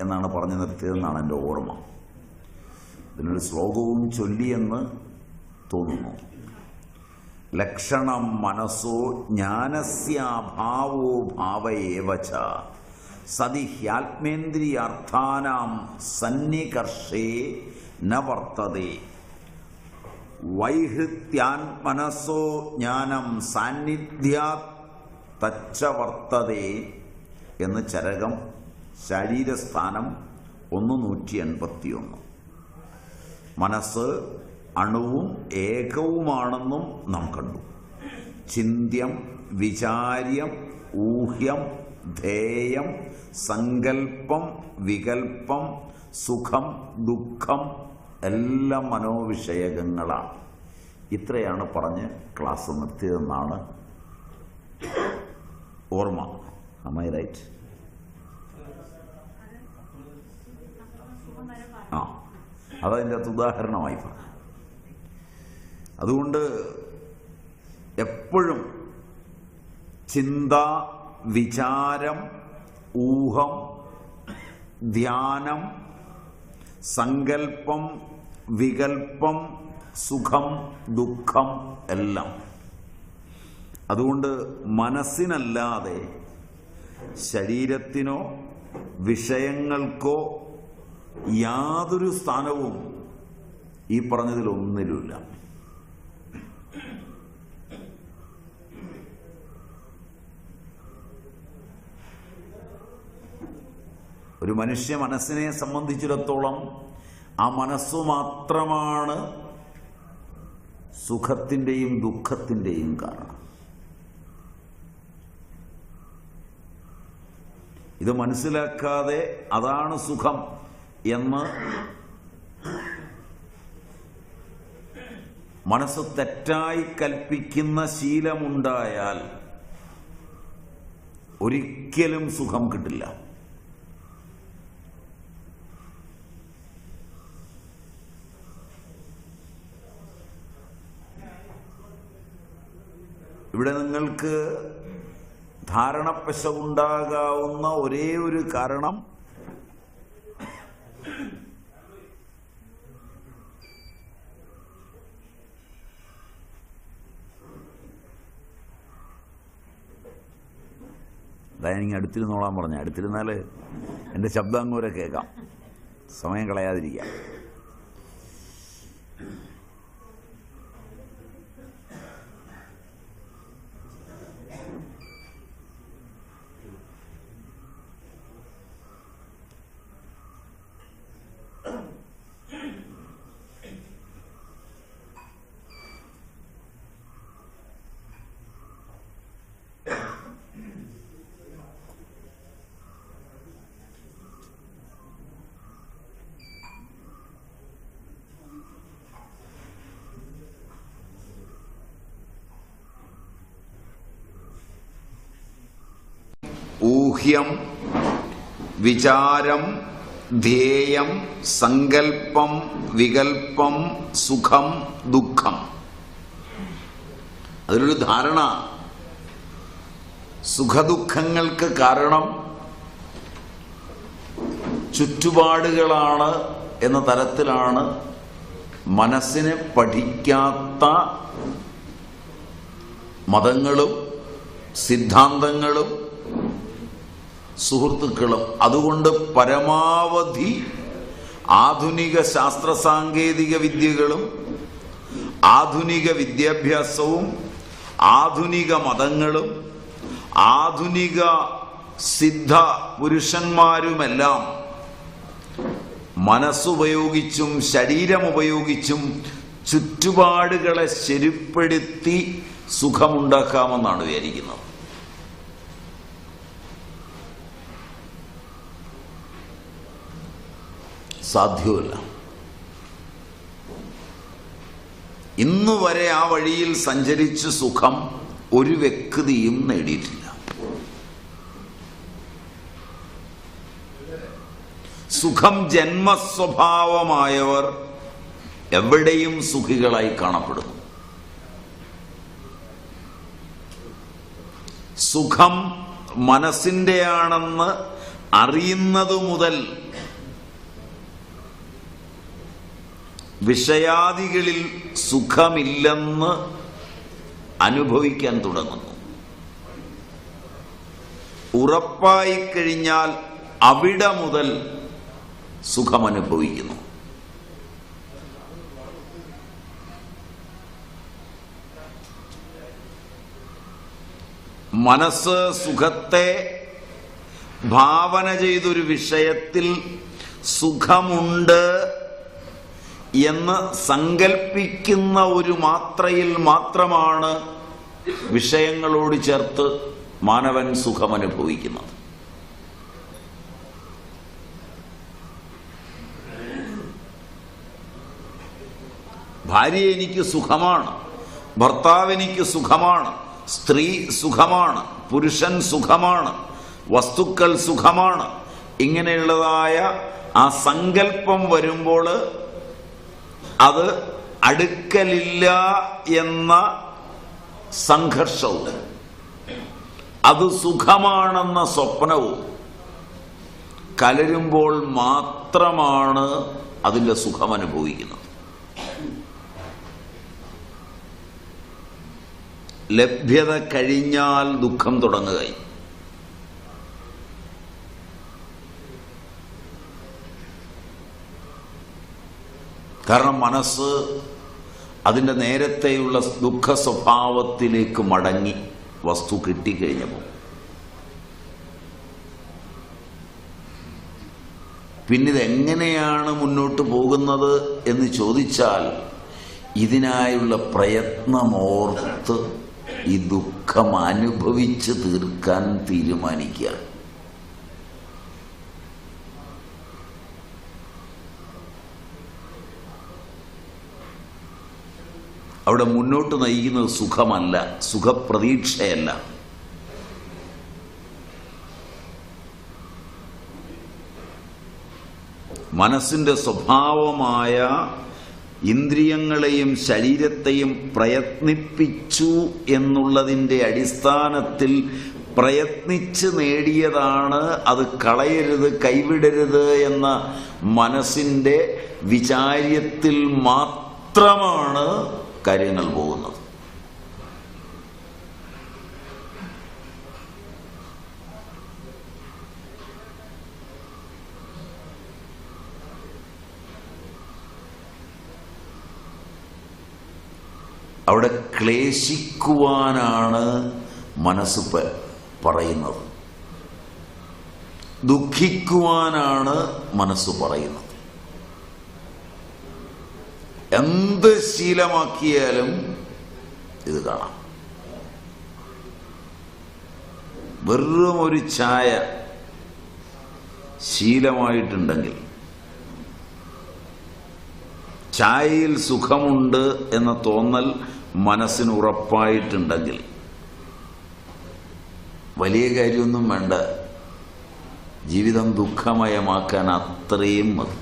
എന്നാണ് പറഞ്ഞു നിർത്തിയതെന്നാണ് എന്റെ ഓർമ്മ. ഇതിനൊരു ശ്ലോകവും ചൊല്ലിയെന്ന് തോന്നുന്നു. ലക്ഷണം മനസ്സോ ജ്ഞാനസ്യാഭാവോ ഭാവയേവച സതി ഹ്യാത്മേന്ദ്രിയാർത്ഥാനാം സന്നികർഷേ ന വർത്തതേ. വൈഹൃത്യാൻ മനസ്സോ ജ്ഞാനം സാന്നിധ്യാ തച്ച വർത്തതേ എന്ന് ചരകം ശരീരസ്ഥാനം ഒന്ന് നൂറ്റി എൺപത്തിയൊന്ന് മനസ്സ് അണുവും ഏകവുമാണെന്നും നാം കണ്ടു. ചിന്ത്യം വിചാര്യം ഊഹ്യം ധേയം സങ്കൽപ്പം വികൽപ്പം സുഖം ദുഃഖം എല്ലാം മനോവിഷയകങ്ങളാണ് ഇത്രയാണ് പറഞ്ഞ് ക്ലാസ് നിർത്തിയതെന്നാണ് ഓർമ്മ. അമൈ റൈറ്റ് ആ അതതിന്റെ അകത്ത് ഉദാഹരണമായി പറഞ്ഞു അതുകൊണ്ട് എപ്പോഴും ചിന്ത വിചാരം ഊഹം ധ്യാനം സങ്കൽപ്പം വികൽപ്പം സുഖം ദുഃഖം എല്ലാം. അതുകൊണ്ട് മനസ്സിനല്ലാതെ ശരീരത്തിനോ വിഷയങ്ങൾക്കോ യാതൊരു സ്ഥാനവും ഈ പറഞ്ഞതിൽ പറഞ്ഞതിലൊന്നിലുമില്ല ഒരു മനുഷ്യ മനസ്സിനെ സംബന്ധിച്ചിടത്തോളം ആ മനസ്സു മാത്രമാണ് സുഖത്തിന്റെയും ദുഃഖത്തിന്റെയും കാരണം. ഇത് മനസ്സിലാക്കാതെ അതാണ് സുഖം. എന്ന് മനസ്സ് തെറ്റായി കൽപ്പിക്കുന്ന ശീലമുണ്ടായാൽ ഒരിക്കലും സുഖം കിട്ടില്ല. ഇവിടെ നിങ്ങൾക്ക് ധാരണപ്പശ ഉണ്ടാകാവുന്ന ഒരേ ഒരു കാരണം അതായത് അടുത്തിരുന്നോളാൻ പറഞ്ഞ. അടുത്തിരുന്നാൽ എന്റെ ശബ്ദം അങ്ങോരെ കേൾക്കാം. സമയം കളയാതിരിക്കാം. ഊഹ്യം വിചാരം ധ്യേയം സങ്കൽപ്പം വികൽപ്പം സുഖം ദുഃഖം. അതിലൊരു ധാരണ. സുഖദുഃഖങ്ങൾക്ക് കാരണം ചുറ്റുപാടുകളാണ് എന്ന തരത്തിലാണ് മനസ്സിനെ പഠിക്കാത്ത മതങ്ങളും സിദ്ധാന്തങ്ങളും സുഹൃത്തുക്കളും അതുകൊണ്ട് പരമാവധി ആധുനിക ശാസ്ത്ര സാങ്കേതിക വിദ്യകളും ആധുനിക വിദ്യാഭ്യാസവും ആധുനിക മതങ്ങളും ആധുനിക സിദ്ധ പുരുഷന്മാരുമെല്ലാം മനസ്സുപയോഗിച്ചും ശരീരമുപയോഗിച്ചും ചുറ്റുപാടുകളെ ശരിപ്പെടുത്തി സുഖമുണ്ടാക്കാമെന്നാണ് വിചാരിക്കുന്നത്. സാധ്യമല്ല ഇന്ന് വരെ ആ വഴിയിൽ സഞ്ചരിച്ച് സുഖം ഒരു വ്യക്തിയും നേടിയിട്ടില്ല. സുഖം ജന്മസ്വഭാവമായവർ എവിടെയും സുഖികളായി കാണപ്പെടുന്നു. സുഖം മനസ്സിന്റെയാണെന്ന് അറിയുന്നത് മുതൽ വിഷയാദികളിൽ സുഖമില്ലെന്ന് അനുഭവിക്കാൻ തുടങ്ങുന്നു. ഉറപ്പായി കഴിഞ്ഞാൽ അവിടെ മുതൽ സുഖമനുഭവിക്കുന്നു. മനസ്സ് സുഖത്തെ ഭാവന ചെയ്തൊരു വിഷയത്തിൽ സുഖമുണ്ട് എന്ന് സങ്കൽപ്പിക്കുന്ന ഒരു മാത്രയിൽ മാത്രമാണ് വിഷയങ്ങളോട് ചേർത്ത് മാനവൻ സുഖമനുഭവിക്കുന്നത്. ഭാര്യ എനിക്ക് സുഖമാണ് ഭർത്താവ് എനിക്ക് സുഖമാണ് സ്ത്രീ സുഖമാണ് പുരുഷൻ സുഖമാണ് വസ്തുക്കൾ സുഖമാണ്. ഇങ്ങനെയുള്ളതായ ആ സങ്കല്പം വരുമ്പോൾ അത് അടുക്കലില്ല എന്ന സംഘർഷവും അത് സുഖമാണെന്ന സ്വപ്നവും കലരുമ്പോൾ മാത്രമാണ് അതിന്റെ സുഖം അനുഭവിക്കുന്നത് ലഭ്യത കഴിഞ്ഞാൽ ദുഃഖം തുടങ്ങുകയും കാരണം മനസ്സ് അതിന്റെ നേരത്തെയുള്ള ദുഃഖ സ്വഭാവത്തിലേക്ക് മടങ്ങി വസ്തു കിട്ടിക്കഴിഞ്ഞപ്പോൾ. പിന്നെ ഇതെങ്ങനെയാണ് മുന്നോട്ട് പോകുന്നത് എന്ന് ചോദിച്ചാൽ ഇതിനായുള്ള പ്രയത്നമോർത്ത് ഈ ദുഃഖം അനുഭവിച്ച് തീർക്കാൻ തീരുമാനിക്കുക. അവിടെ മുന്നോട്ട് നയിക്കുന്നത് സുഖമല്ല സുഖപ്രതീക്ഷയല്ല. മനസ്സിന്റെ സ്വഭാവമായ ഇന്ദ്രിയങ്ങളെയും ശരീരത്തെയും പ്രയത്നിപ്പിച്ചു എന്നുള്ളതിന്റെ അടിസ്ഥാനത്തിൽ പ്രയത്നിച്ച് നേടിയതാണ് അത് കളയരുത് കൈവിടരുത് എന്ന മനസ്സിന്റെ വിചാര്യത്തിൽ മാത്രമാണ് കാര്യങ്ങൾ പോകുന്നത് അവിടെ ക്ലേശിക്കുവാനാണ് മനസ്സ് പറയുന്നത്. ദുഃഖിക്കുവാനാണ് മനസ്സ് പറയുന്നത്. എന്ത് ശീലമാക്കിയാലും ഇത് കാണാം. വെറും ഒരു ചായ ശീലമായിട്ടുണ്ടെങ്കിൽ ചായയിൽ സുഖമുണ്ട് എന്ന തോന്നൽ മനസ്സിന് ഉറപ്പായിട്ടുണ്ടെങ്കിൽ വലിയ കാര്യമൊന്നും വേണ്ട. ജീവിതം ദുഃഖമയമാക്കാൻ അത്രയും മതി.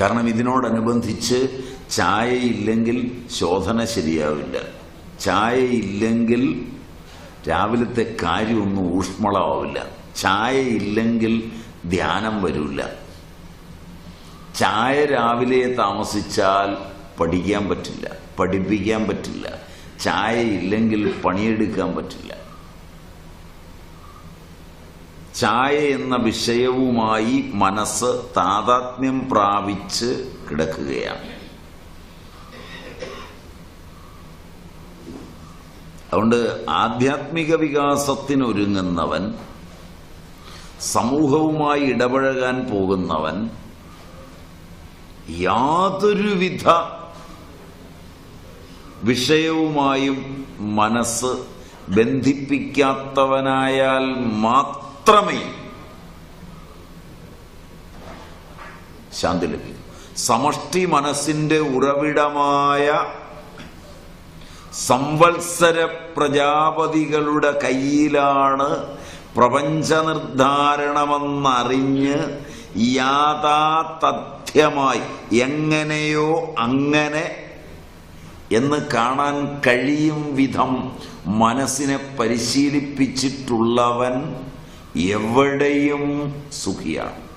കാരണം ഇതിനോടനുബന്ധിച്ച് ചായയില്ലെങ്കിൽ ശോധന ശരിയാവില്ല. ചായയില്ലെങ്കിൽ രാവിലത്തെ കാര്യമൊന്നും ഊഷ്മളമാവില്ല. ചായയില്ലെങ്കിൽ ധ്യാനം വരില്ല ചായ രാവിലെ താമസിച്ചാൽ പഠിക്കാൻ പറ്റില്ല പഠിപ്പിക്കാൻ പറ്റില്ല. ചായ ഇല്ലെങ്കിൽ പണിയെടുക്കാൻ പറ്റില്ല. ചായ എന്ന വിഷയവുമായി മനസ്സ് താതാത്മ്യം പ്രാപിച്ച് കിടക്കുകയാണ്. അതുകൊണ്ട് ആധ്യാത്മിക വികാസത്തിനൊരുങ്ങുന്നവൻ സമൂഹവുമായി ഇടപഴകാൻ പോകുന്നവൻ യാതൊരുവിധ വിഷയവുമായും മനസ്സ് ബന്ധിപ്പിക്കാത്തവനായാൽ മാത്രമേ ശാന്തി ലഭിക്കൂ. സമഷ്ടി മനസ്സിന്റെ ഉറവിടമായ സംവത്സര പ്രജാപതികളുടെ കയ്യിലാണ് പ്രപഞ്ചനിർദ്ധാരണമെന്നറിഞ്ഞ് യാഥാതഥ്യമായി എങ്ങനെയോ അങ്ങനെ എന്ന് കാണാൻ കഴിയും വിധം മനസ്സിനെ പരിശീലിപ്പിച്ചിട്ടുള്ളവൻ എവിടെയും സുഖിയാണ്.